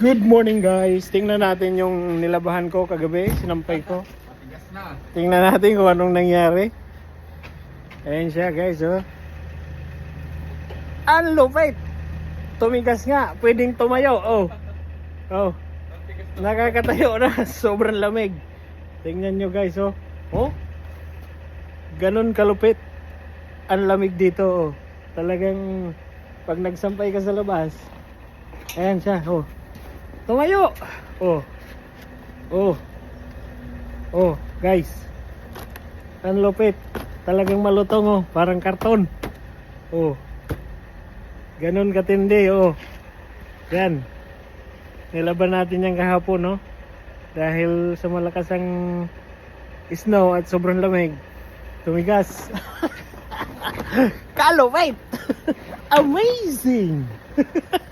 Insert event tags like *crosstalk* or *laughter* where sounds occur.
Good morning guys. Tingnan natin yung nilabahan ko kagabi, sinampay ko. Tingnan natin kung anong nangyari. Ayan siya guys, oh. Ang lupit! Tumigas nga, pwedeng tumayo, oh. Oh, nakakatayo na, *laughs* sobrang lamig. Tingnan nyo guys, oh. Oh, ganun kalupit. Ang lamig dito, oh. Talagang, pag nagsampay ka sa labas, ayan siya, oh. Tumayo! Oh. Oh. Oh, guys. Ang lupit. Talagang malutong oh, parang karton. Oh. Ganun katindi oh. Yan. Nilaban natin yan kahapon no. Dahil sa malakas ang snow at sobrang lamig. Tumigas. Kalupit! *laughs* Amazing! *laughs*